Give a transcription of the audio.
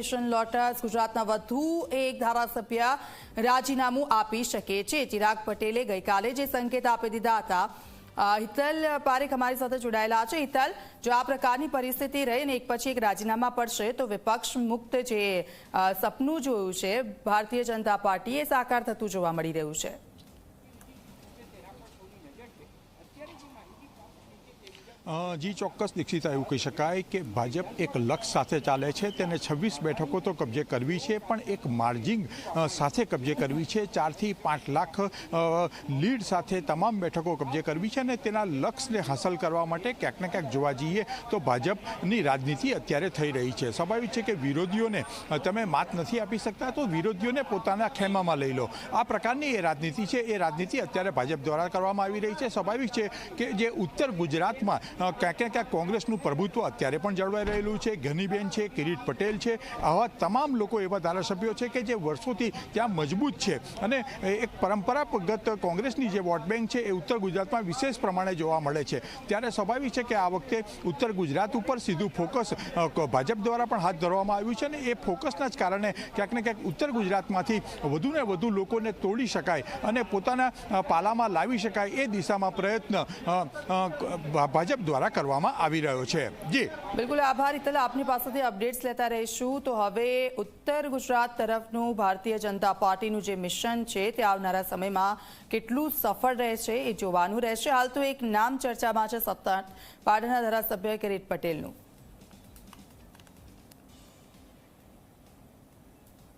Operation lotus ગુજરાતના વધુ એક ધારાસભ્ય રાજીનામું આપી શકે છે. ચિરાગ પટેલે ગઈકાલે જે સંકેત આપી દીધા હતા હિતલ પારેખ અમારી સાથે જોડાયેલા છે. હિતલ, જો આ પ્રકારની પરિસ્થિતિ રહી અને એક પછી એક રાજીનામા પડશે, તો વિપક્ષ મુક્ત જે સપનું જોયું છે, ભારતીય જનતા પાર્ટી એ સાકાર થતું જોવા મળી રહ્યું છે. જી, ચોક્કસ દીક્ષિતા એવું કહી શકાય કે ભાજપ એક લક્ષ્ય સાથે ચાલે છે. તેને છવ્વીસ બેઠકો તો કબજે કરવી છે, પણ એક માર્જિંગ સાથે કબજે કરવી છે. ચારથી પાંચ લાખ લીડ સાથે તમામ બેઠકો કબજે કરવી છે અને તેના લક્ષ્યને હાંસલ કરવા માટે ક્યાંક ને ક્યાંક જોવા જઈએ તો ભાજપની રાજનીતિ અત્યારે થઈ રહી છે. સ્વાભાવિક છે કે વિરોધીઓને તમે માત નથી આપી શકતા તો વિરોધીઓને પોતાના ખેમામાં લઈ લો. આ પ્રકારની એ રાજનીતિ છે. એ રાજનીતિ અત્યારે ભાજપ દ્વારા કરવામાં આવી રહી છે. સ્વાભાવિક છે કે જે ઉત્તર ગુજરાતમાં ક્યાંક ક્યાંક કોંગ્રેસનું પ્રભુત્વ અત્યારે પણ જળવાઈ રહેલું છે? ઘનીબેન છે કિરીટ પટેલ છે આવા તમામ લોકો એવા ધારાસભ્યો છે કે જે વર્ષોથી ત્યાં મજબૂત છે. અને એક પરંપરાગત કોંગ્રેસની જે વોટ બેંક છે એ ઉત્તર ગુજરાતમાં વિશેષ પ્રમાણે જોવા મળે છે. ત્યારે સ્વાભાવિક છે કે આ વખતે ઉત્તર ગુજરાત ઉપર સીધું ફોકસ ભાજપ દ્વારા પણ હાથ ધરવામાં આવ્યું છે અને એ ફોકસના જ કારણે ક્યાંક ને ક્યાંક ઉત્તર ગુજરાતમાંથી વધુને વધુ લોકોને તોડી શકાય અને પોતાના પાલામાં લાવી શકાય એ દિશામાં પ્રયત્ન અ, અ, ભા- ભાજપ દ્વારા કરવામાં આવી રહ્યો છે. જી. બિલકુલ, આભાર. ઇતલ, આપની પાસેથી અપડેટ્સ લેતા રહીશું. તો હવે ઉત્તર ગુજરાત તરફનું ભારતીય જનતા પાર્ટીનું જે મિશન છે તે આવનારા સમયમાં કેટલું સફળ રહેશે એ જોવાનું રહેશે. હાલ તો એક નામ ચર્ચામાં છે સત્તા. પાટણના ધારાસભ્ય કિરીટ પટેલનું.